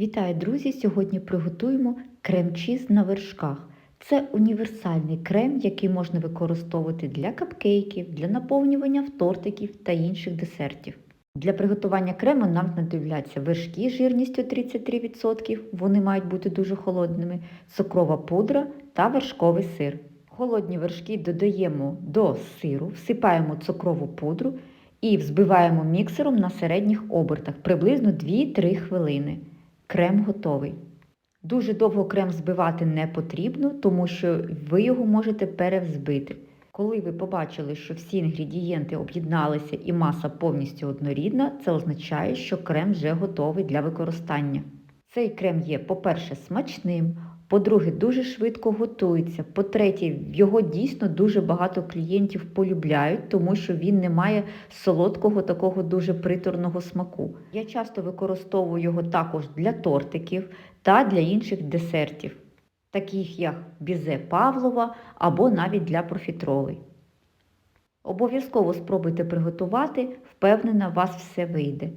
Вітаю, друзі! Сьогодні приготуємо крем-чіз на вершках. Це універсальний крем, який можна використовувати для капкейків, для наповнювання тортиків та інших десертів. Для приготування крему нам знадобляться вершки жирністю 33%, вони мають бути дуже холодними, цукрова пудра та вершковий сир. Холодні вершки додаємо до сиру, всипаємо цукрову пудру і взбиваємо міксером на середніх обертах приблизно 2-3 хвилини. Крем готовий. Дуже довго крем збивати не потрібно, тому що ви його можете перевзбити. Коли ви побачили, що всі інгредієнти об'єдналися і маса повністю однорідна, це означає, що крем вже готовий для використання. Цей крем є, по-перше, смачним, по-друге, дуже швидко готується. По-третє, його дійсно дуже багато клієнтів полюбляють, тому що він не має солодкого такого дуже приторного смаку. Я часто використовую його також для тортиків та для інших десертів, таких як бізе Павлова або навіть для профітроли. Обов'язково спробуйте приготувати, впевнена, у вас все вийде.